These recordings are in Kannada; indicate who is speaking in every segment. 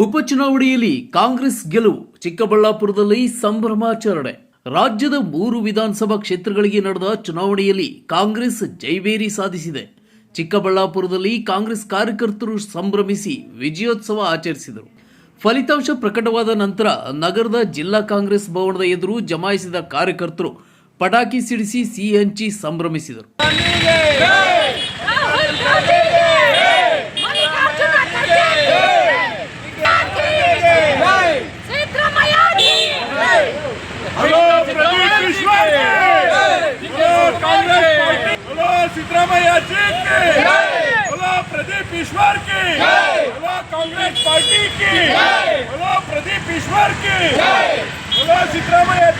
Speaker 1: ಉಪಚುನಾವಣೆಯಲ್ಲಿ ಕಾಂಗ್ರೆಸ್ ಗೆಲುವು, ಚಿಕ್ಕಬಳ್ಳಾಪುರದಲ್ಲಿ ಸಂಭ್ರಮಾಚರಣೆ ರಾಜ್ಯದ ಮೂರು ವಿಧಾನಸಭಾ ಕ್ಷೇತ್ರಗಳಿಗೆ ನಡೆದ ಚುನಾವಣೆಯಲ್ಲಿ ಕಾಂಗ್ರೆಸ್ ಜೈವೇರಿ ಸಾಧಿಸಿದೆ. ಚಿಕ್ಕಬಳ್ಳಾಪುರದಲ್ಲಿ ಕಾಂಗ್ರೆಸ್ ಕಾರ್ಯಕರ್ತರು ಸಂಭ್ರಮಿಸಿ ವಿಜಯೋತ್ಸವ ಆಚರಿಸಿದರು. ಫಲಿತಾಂಶ ಪ್ರಕಟವಾದ ನಂತರ ನಗರದ ಜಿಲ್ಲಾ ಕಾಂಗ್ರೆಸ್ ಭವನದ ಎದುರು ಜಮಾಯಿಸಿದ ಕಾರ್ಯಕರ್ತರು ಪಟಾಕಿ ಸಿಡಿಸಿ ಸಿಹಿ ಹಂಚಿ ಸಂಭ್ರಮಿಸಿದರು.
Speaker 2: Samayajiki! Hey! Hello, Pradeep Ishwarki! Hey! Olá, Congress Party! Olá, Hello, Pradeep Ishwarki! Hey! Hello, Sitramaya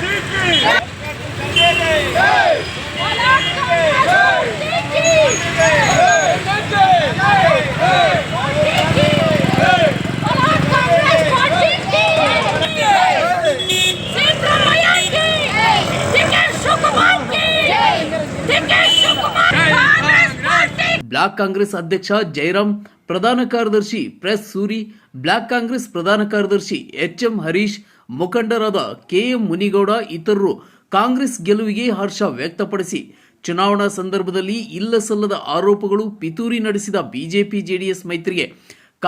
Speaker 1: block Congress ಅಧ್ಯಕ್ಷ ಜೈರಾಮ್ ಪ್ರಧಾನ ಕಾರ್ಯದರ್ಶಿ ಪ್ರೆಸ್ ಸೂರಿ, ಬ್ಲಾಕ್ ಕಾಂಗ್ರೆಸ್ ಪ್ರಧಾನ ಕಾರ್ಯದರ್ಶಿ ಎಚ್ ಎಂ ಹರೀಶ್, ಮುಖಂಡರಾದ ಕೆಎಂ ಮುನಿಗೌಡ ಇತರರು ಕಾಂಗ್ರೆಸ್ ಗೆಲುವಿಗೆ ಹರ್ಷ ವ್ಯಕ್ತಪಡಿಸಿ. ಚುನಾವಣಾ ಸಂದರ್ಭದಲ್ಲಿ ಇಲ್ಲ ಸಲ್ಲದ ಆರೋಪಗಳು ಪಿತೂರಿ ನಡೆಸಿದ ಬಿಜೆಪಿ ಜೆಡಿಎಸ್ ಮೈತ್ರಿಗೆ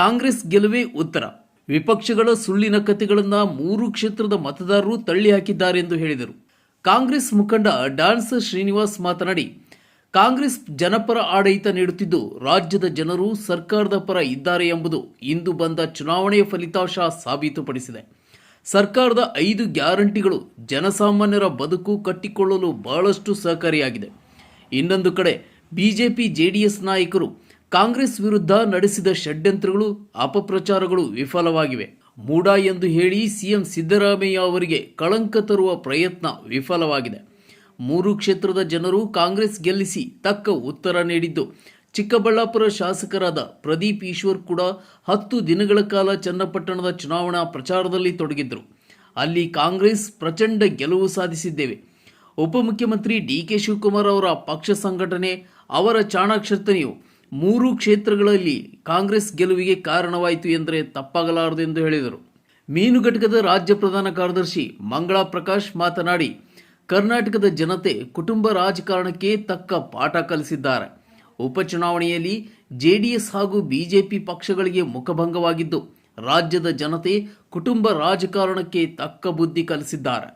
Speaker 1: ಕಾಂಗ್ರೆಸ್ ಗೆಲುವೇ ಉತ್ತರ. ವಿಪಕ್ಷಗಳ ಸುಳ್ಳಿನ ಕಥೆಗಳನ್ನು ಮೂರು ಕ್ಷೇತ್ರದ ಮತದಾರರು ತಳ್ಳಿ ಹಾಕಿದ್ದಾರೆ ಎಂದು ಹೇಳಿದರು. ಕಾಂಗ್ರೆಸ್ ಮುಖಂಡ ಡಾನ್ಸ್ ಶ್ರೀನಿವಾಸ್ ಮಾತನಾಡಿ ಕಾಂಗ್ರೆಸ್ ಜನಪರ ಆಡಳಿತ ನೀಡುತ್ತಿದ್ದು, ರಾಜ್ಯದ ಜನರು ಸರ್ಕಾರದ ಪರ ಇದ್ದಾರೆ ಎಂಬುದು ಇಂದು ಬಂದ ಚುನಾವಣೆಯ ಫಲಿತಾಂಶ ಸಾಬೀತುಪಡಿಸಿದೆ. ಸರ್ಕಾರದ ಐದು ಗ್ಯಾರಂಟಿಗಳು ಜನಸಾಮಾನ್ಯರ ಬದುಕು ಕಟ್ಟಿಕೊಳ್ಳಲು ಬಹಳಷ್ಟು ಸಹಕಾರಿಯಾಗಿದೆ. ಇನ್ನೊಂದು ಕಡೆ, ಬಿಜೆಪಿ ಜೆಡಿಎಸ್ ನಾಯಕರು ಕಾಂಗ್ರೆಸ್ ವಿರುದ್ಧ ನಡೆಸಿದ ಷಡ್ಯಂತ್ರಗಳು, ಅಪಪ್ರಚಾರಗಳು ವಿಫಲವಾಗಿವೆ. ಮೂಡ ಎಂದು ಹೇಳಿ ಸಿಎಂ ಸಿದ್ದರಾಮಯ್ಯ ಅವರಿಗೆ ಕಳಂಕ ತರುವ ಪ್ರಯತ್ನ ವಿಫಲವಾಗಿದೆ. ಮೂರು ಕ್ಷೇತ್ರದ ಜನರು ಕಾಂಗ್ರೆಸ್ ಗೆಲ್ಲಿಸಿ ತಕ್ಕ ಉತ್ತರ ನೀಡಿದ್ದು. ಚಿಕ್ಕಬಳ್ಳಾಪುರ ಶಾಸಕರಾದ ಪ್ರದೀಪ್ ಈಶ್ವರ್ ಕೂಡ ಹತ್ತು ದಿನಗಳ ಕಾಲ ಚನ್ನಪಟ್ಟಣದ ಚುನಾವಣಾ ಪ್ರಚಾರದಲ್ಲಿ ತೊಡಗಿದ್ದರು ಅಲ್ಲಿ ಕಾಂಗ್ರೆಸ್ ಪ್ರಚಂಡ ಗೆಲುವು ಸಾಧಿಸಿದ್ದೇವೆ. ಉಪಮುಖ್ಯಮಂತ್ರಿ ಡಿ ಕೆ ಶಿವಕುಮಾರ್ ಅವರ ಪಕ್ಷ ಸಂಘಟನೆ, ಅವರ ಚಾಣಾಕ್ಷತನೆಯು ಮೂರು ಕ್ಷೇತ್ರಗಳಲ್ಲಿ ಕಾಂಗ್ರೆಸ್ ಗೆಲುವಿಗೆ ಕಾರಣವಾಯಿತು ಎಂದರೆ ತಪ್ಪಾಗಲಾರದು ಎಂದು ಹೇಳಿದರು. ಮೀನು ಘಟಕದ ರಾಜ್ಯ ಪ್ರಧಾನ ಕಾರ್ಯದರ್ಶಿ ಮಂಗಳಾ ಪ್ರಕಾಶ್ ಮಾತನಾಡಿ ಕರ್ನಾಟಕದ ಜನತೆ ಕುಟುಂಬ ರಾಜಕಾರಣಕ್ಕೆ ತಕ್ಕ ಪಾಠ ಕಲಿಸಿದ್ದಾರೆ. ಉಪಚುನಾವಣೆಯಲ್ಲಿ ಜೆಡಿಎಸ್ ಹಾಗೂ ಬಿಜೆಪಿ ಪಕ್ಷಗಳಿಗೆ ಮುಖಭಂಗವಾಗಿದ್ದು, ರಾಜ್ಯದ ಜನತೆ ಕುಟುಂಬ ರಾಜಕಾರಣಕ್ಕೆ ತಕ್ಕ ಬುದ್ಧಿ ಕಲಿಸಿದ್ದಾರೆ.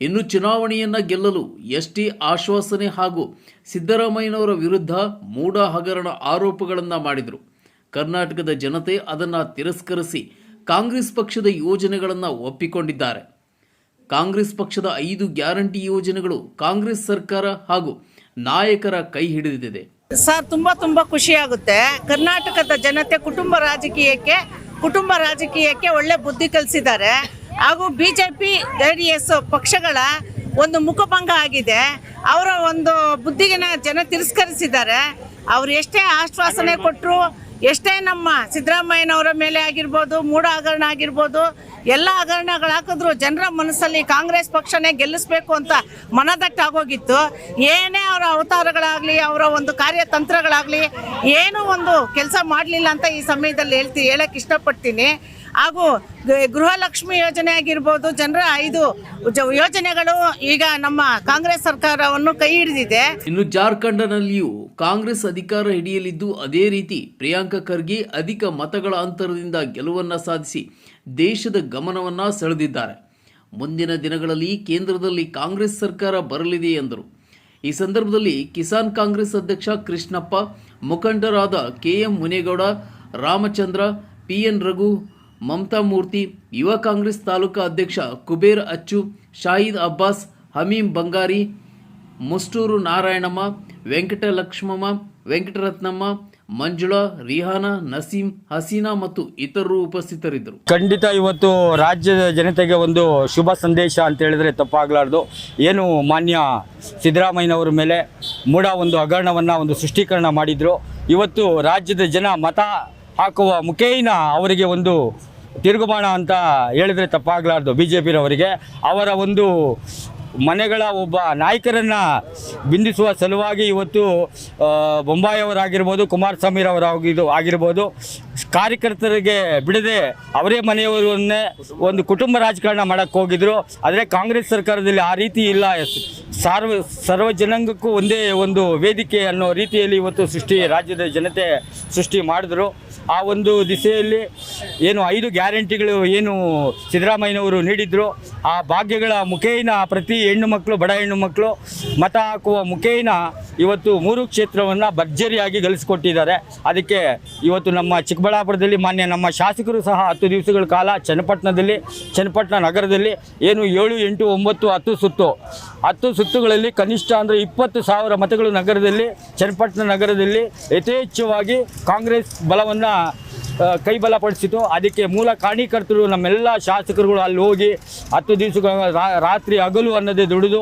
Speaker 1: ಇನ್ನು ಚುನಾವಣೆಯನ್ನ ಗೆಲ್ಲಲು ಎಷ್ಟೇ ಆಶ್ವಾಸನೆ ಹಾಗೂ ಸಿದ್ದರಾಮಯ್ಯನವರ ವಿರುದ್ಧ ಮೂಢ ಹಗರಣ ಆರೋಪಗಳನ್ನು ಮಾಡಿದರು. ಕರ್ನಾಟಕದ ಜನತೆ ಅದನ್ನು ತಿರಸ್ಕರಿಸಿ ಕಾಂಗ್ರೆಸ್ ಪಕ್ಷದ ಯೋಜನೆಗಳನ್ನು ಒಪ್ಪಿಕೊಂಡಿದ್ದಾರೆ. ಕಾಂಗ್ರೆಸ್ ಪಕ್ಷದ ಐದು ಗ್ಯಾರಂಟಿ ಯೋಜನೆಗಳು ಕಾಂಗ್ರೆಸ್ ಸರ್ಕಾರ ಹಾಗೂ ನಾಯಕರ ಕೈ ಹಿಡಿದಿದೆ.
Speaker 3: ಸರ್, ತುಂಬಾ ತುಂಬಾ ಖುಷಿ ಆಗುತ್ತೆ. ಕರ್ನಾಟಕದ ಜನತೆ ಕುಟುಂಬ ರಾಜಕೀಯಕ್ಕೆ ಕುಟುಂಬ ರಾಜಕೀಯಕ್ಕೆ ಒಳ್ಳೆ ಬುದ್ಧಿ ಕಲಿಸಿದ್ದಾರೆ. ಹಾಗೂ B J P J D S ಪಕ್ಷಗಳ ಒಂದು ಮುಖಭಂಗ ಆಗಿದೆ. ಅವರ ಒಂದು ಬುದ್ಧಿಗಿನ ಜನ ತಿರಸ್ಕರಿಸಿದ್ದಾರೆ. ಅವ್ರು ಎಷ್ಟೇ ಆಶ್ವಾಸನೆ ಕೊಟ್ಟರು ಎಷ್ಟೇ ನಮ್ಮ ಸಿದ್ದರಾಮಯ್ಯನವರ ಮೇಲೆ ಆಗಿರ್ಬೋದು ಮೂಡ ಹಗರಣ ಆಗಿರ್ಬೋದು, ಎಲ್ಲ ಹಗರಣಗಳು ಹಾಕಿದ್ರು ಜನರ ಮನಸ್ಸಲ್ಲಿ ಕಾಂಗ್ರೆಸ್ ಪಕ್ಷನೇ ಗೆಲ್ಲಿಸ್ಬೇಕು ಅಂತ ಮನದಟ್ಟಾಗೋಗಿತ್ತು. ಏನೇ ಅವರ ಅವತಾರಗಳಾಗಲಿ, ಅವರ ಒಂದು ಕಾರ್ಯತಂತ್ರಗಳಾಗಲಿ, ಏನೂ ಒಂದು ಕೆಲಸ ಮಾಡಲಿಲ್ಲ ಅಂತ ಈ ಸಮಯದಲ್ಲಿ ಹೇಳ್ತಿ ಹೇಳಕ್ಕೆ ಇಷ್ಟಪಡ್ತೀನಿ. ಹಾಗೂ ಗೃಹಲಕ್ಷ್ಮಿ ಯೋಜನೆ ಆಗಿರ್ಬೋದು, ಜನರ ಐದು ಯೋಜನೆಗಳು ಈಗ ನಮ್ಮ ಕಾಂಗ್ರೆಸ್ ಸರ್ಕಾರವನ್ನು ಕೈ ಹಿಡಿದಿದೆ.
Speaker 1: ಇನ್ನು ಜಾರ್ಖಂಡ್ನಲ್ಲಿಯೂ ಕಾಂಗ್ರೆಸ್ ಅಧಿಕಾರ ಹಿಡಿಯಲಿದ್ದು ಅದೇ ರೀತಿ ಪ್ರಿಯಾಂಕಾ ಖರ್ಗೆ ಅಧಿಕ ಮತಗಳ ಅಂತರದಿಂದ ಗೆಲುವನ್ನ ಸಾಧಿಸಿ ದೇಶದ ಗಮನವನ್ನ ಸೆಳೆದಿದ್ದಾರೆ. ಮುಂದಿನ ದಿನಗಳಲ್ಲಿ ಕೇಂದ್ರದಲ್ಲಿ ಕಾಂಗ್ರೆಸ್ ಸರ್ಕಾರ ಬರಲಿದೆ ಎಂದರು. ಈ ಸಂದರ್ಭದಲ್ಲಿ ಕಿಸಾನ್ ಕಾಂಗ್ರೆಸ್ ಅಧ್ಯಕ್ಷ ಕೃಷ್ಣಪ್ಪ, ಮುಖಂಡರಾದ K M Munegowda, Ramachandra, P N Raghu, Mamata Murthy, ಯುವ ಕಾಂಗ್ರೆಸ್ ತಾಲೂಕಾ ಅಧ್ಯಕ್ಷ ಕುಬೇರ್ ಅಚ್ಚು, ಶಾಹಿದ್ ಅಬ್ಬಾಸ್, ಹಮೀಂ ಬಂಗಾರಿ ಮುಸ್ಟೂರು ನಾರಾಯಣಮ್ಮ, ವೆಂಕಟಲಕ್ಷ್ಮಮ್ಮ, ವೆಂಕಟರತ್ನಮ್ಮ, ಮಂಜುಳಾ, ರಿಹಾನಾ, ನಸೀಂ, ಹಸೀನಾ ಮತ್ತು ಇತರರು ಉಪಸ್ಥಿತರಿದ್ದರು.
Speaker 4: ಖಂಡಿತ ಇವತ್ತು ರಾಜ್ಯದ ಜನತೆಗೆ ಒಂದು ಶುಭ ಸಂದೇಶ ಅಂತ ಹೇಳಿದ್ರೆ ತಪ್ಪಾಗಲಾರ್ದು. ಏನು ಮಾನ್ಯ ಸಿದ್ದರಾಮಯ್ಯನವರ ಮೇಲೆ ಮೂಢ ಒಂದು ಹಗರಣವನ್ನು, ಒಂದು ಸೃಷ್ಟೀಕರಣ ಮಾಡಿದರು. ಇವತ್ತು ರಾಜ್ಯದ ಜನ ಮತ ಹಾಕುವ ಮುಖೇನ ಅವರಿಗೆ ಒಂದು ತಿರುಗುಬಾಣ ಅಂತ ಹೇಳಿದ್ರೆ ತಪ್ಪಾಗಲಾರ್ದು ಬಿ ಜೆ ಪಿರವರಿಗೆ ಅವರ ಒಂದು ಮನೆಗಳ ಒಬ್ಬ ನಾಯಕರನ್ನು ಬಿಂದಿಸುವ ಸಲುವಾಗಿ ಇವತ್ತು ಬೊಂಬಾಯಿಯವರಾಗಿರ್ಬೋದು ಕುಮಾರಸ್ವಾಮಿರವರಾಗಿದ್ದು ಆಗಿರ್ಬೋದು, ಕಾರ್ಯಕರ್ತರಿಗೆ ಬಿಡದೆ ಅವರೇ ಮನೆಯವರನ್ನೇ ಒಂದು ಕುಟುಂಬ ರಾಜಕಾರಣ ಮಾಡೋಕ್ಕೆ ಹೋಗಿದ್ರು. ಆದರೆ ಕಾಂಗ್ರೆಸ್ ಸರ್ಕಾರದಲ್ಲಿ ಆ ರೀತಿ ಇಲ್ಲ. ಸಾರ್ವ ಸರ್ವ ಜನಾಂಗಕ್ಕೂ ಒಂದೇ ಒಂದು ವೇದಿಕೆ ಅನ್ನೋ ರೀತಿಯಲ್ಲಿ ಇವತ್ತು ಸೃಷ್ಟಿ, ರಾಜ್ಯದ ಜನತೆ ಸೃಷ್ಟಿ ಮಾಡಿದ್ರು. ಆ ಒಂದು ದಿಸೆಯಲ್ಲಿ ಏನು ಐದು ಗ್ಯಾರಂಟಿಗಳು ಏನು ಸಿದ್ದರಾಮಯ್ಯನವರು ನೀಡಿದ್ರು. ಆ ಭಾಗ್ಯಗಳ ಮುಖೇನ ಪ್ರತಿ ಹೆಣ್ಣು ಮಕ್ಕಳು, ಬಡ ಹೆಣ್ಣು ಮಕ್ಕಳು ಮತ ಹಾಕುವ ಮುಖೇನ ಇವತ್ತು ಮೂರು ಕ್ಷೇತ್ರವನ್ನು ಭರ್ಜರಿಯಾಗಿ ಗಳಿಸಿಕೊಟ್ಟಿದ್ದಾರೆ. ಅದಕ್ಕೆ ಇವತ್ತು ನಮ್ಮ ಚಿಕ್ಕಬಳ್ಳಾಪುರದಲ್ಲಿ ಮಾನ್ಯ ನಮ್ಮ ಶಾಸಕರು ಸಹ ಹತ್ತು ದಿವಸಗಳ ಕಾಲ ಚನ್ನಪಟ್ಟಣದಲ್ಲಿ, ಚನ್ನಪಟ್ಟಣ ನಗರದಲ್ಲಿ ಏನು ಏಳು, ಎಂಟು, ಒಂಬತ್ತು, ಹತ್ತು ಸುತ್ತು. ಹತ್ತು ಸುತ್ತುಗಳಲ್ಲಿ ಕನಿಷ್ಠ ಅಂದರೆ ಇಪ್ಪತ್ತು ಸಾವಿರ ಮತಗಳು ನಗರದಲ್ಲಿ, ಚನ್ನಪಟ್ಟಣ ನಗರದಲ್ಲಿ ಯಥೇಚ್ಛವಾಗಿ ಕಾಂಗ್ರೆಸ್ ಬಲವನ್ನು ಕೈಬಲಪಡಿಸಿತು ಅದಕ್ಕೆ ಮೂಲ ಕಾರಣೀಕರ್ತರು ನಮ್ಮೆಲ್ಲ ಶಾಸಕರುಗಳು ಅಲ್ಲಿ ಹೋಗಿ ಹತ್ತು ದಿವಸಗಳ ರಾತ್ರಿ ಹಗಲು ಅನ್ನೋದೇ ದುಡಿದು